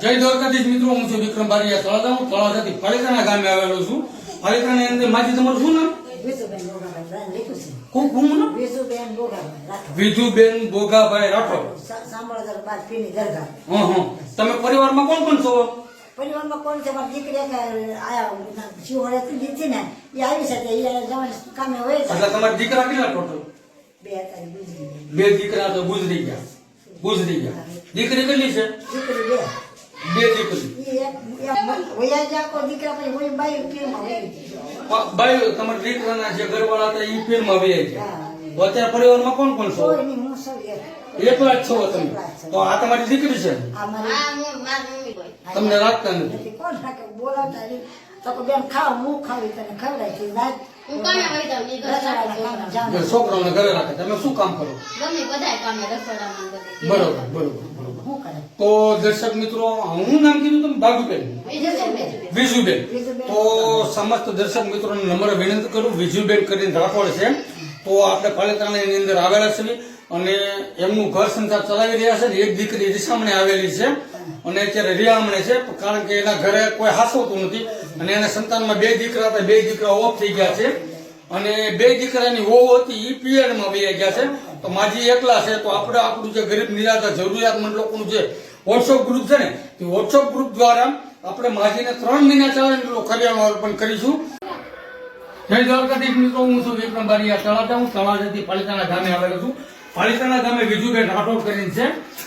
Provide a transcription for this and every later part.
જય દ્વારકાધીશ મિત્રો હું છું વિક્રમ બારિયા તળાજા હું તળાજાથી પાલિતાણા ગામે આવેલો છું. પાલિતાણાની અંદર માજી તમારું શું નામ? કોણ કોણ નામ. વિધુબેન બોગાભાઈ રાઠોડ. તમે પરિવારમાં કોણ કોણ છો? પરિવારમાં કોણ છે? મારી દીકરી આયા લીધી ને. એ આવી છે એ જવાની કામે હોય એટલે તમારા દીકરા કેટલા ટોટલ બે બે દીકરા તો ગુજરી ગયા. ગુજરી ગયા. દીકરી કેટલી છે? દીકરી બે. બે દીકરી બાઈ તમારા દીકરાના જે ઘરવાળા હતા એ ફિલ્મમાં વહી હા. તો અત્યારે પરિવારમાં કોણ કોણ છો એકલા જ છો તમે. તો આ તમારી દીકરી છે. તમને રાખતા નથી કોણ બોલાવતા. તો બેન ખાવ હું ખાવી તને ખવડાવી નાખ. હું કામે વહી જાઉં, ઈ ઘર જાઉં. છોકરાઓને ઘરે રાખે તમે શું કામ કરો? ગમે બધાય કામે રસોડામાં બરોબર બરોબર બરોબર. તો દર્શક મિત્રો હું નામ કીધું તમે? બાબુબેન? વિજુબેન. તો સમસ્ત દર્શક મિત્રોને નમ્ર વિનંતી કરું. વિજુબેન કરીને રાઠોડ છે. તો આપણે પાલિતાણાની અંદર આવેલા છીએ અને એમનું ઘર સંસાર ચલાવી રહ્યા છે ને એક દીકરી રીસામણે આવેલી છે. અને અત્યારે રિયામણે છે, કારણ કે એના ઘરે કોઈ હાસવતું નથી. અને એના સંતાનમાં બે દીકરા હતા, બે દીકરા ઓફ થઈ ગયા છે. અને બે દીકરાની હોવ હતી એ માં બે ગયા છે. તો માજી એકલા છે, તો આપણે આપણું જે ગરીબ નિરાધાર જરૂરિયાતમંદ લોકોનું જે વોટ્સઅપ ગ્રુપ છે ને, એ વોટ્સઅપ ગ્રુપ દ્વારા આપણે માજીને ત્રણ મહિના ચાલે એટલું કરિયાણું અર્પણ કરીશું. જય દ્વારકાધીશ મિત્રો, હું છું વિક્રમ બારિયા તળાજા હું તળાજાથી પાલિતાના ગામે આવેલો છું. પાલિતાણા ગામે વિજુબેન રાઠોડ કરીને છે.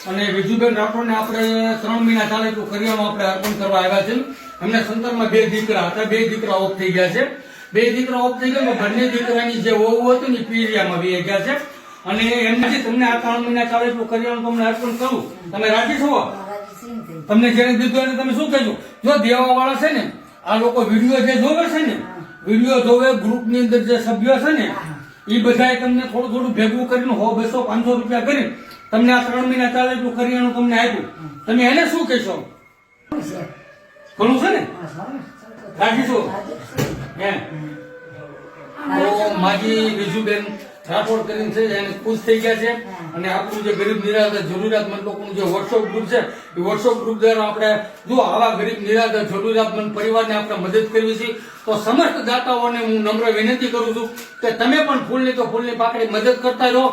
અને વિજુબેન રાઠોડને આપણે ત્રણ મહિના ચાલે એટલું કરિયાણું આપણે અર્પણ કરવા આવ્યા છે. એમને સંતાનમાં બે દીકરા હતા. બે દીકરા ઓફ થઈ ગયા છે. બે દીકરા ઓફ થઈ ગયા બંને દીકરાની જે વહુ હતી ને પીરિયામાં વી ગયા છે. અને એમનાથી તમને આ ત્રણ મહિના ચાલે એટલું કરિયાણું તમને અર્પણ કરું. તમે રાજી છો. તમને જેને દીધું એને તમે શું કહેજો? જો દેવા વાળા છે ને, આ લોકો વીડિયો જે જોવે છે ને, વીડિયો જોવે ગ્રુપની અંદર જે સભ્યો છે ને એ બધાએ તમને થોડું થોડું ભેગું કરીને હો બસો પાંચસો રૂપિયા કરી તમને આ ત્રણ મહિના ચાલે એટલું કરિયાણું તમને આપ્યું. તમે એને શું કહેશો? ઘણું છે ને? રાખીશું. હે? માજી બીજું બેન રાઠોડ કરીને છે એને ખુશ થઈ ગયા છે. અને આપણું જે ગરીબ નિરાધાર જરૂરિયાતમંદ લોકોનું જે વોટ્સઅપ ગ્રુપ છે, એ વોટ્સઅપ ગ્રુપ દ્વારા આપણે જો આવા ગરીબ નિરાધાર જરૂરિયાતમંદ પરિવારને આપણે મદદ કરવી છે, તો સમસ્ત દાતાઓને હું નમ્ર વિનંતી કરું છું કે તમે પણ ફૂલની તો ફૂલની પાકડી મદદ કરતા રહો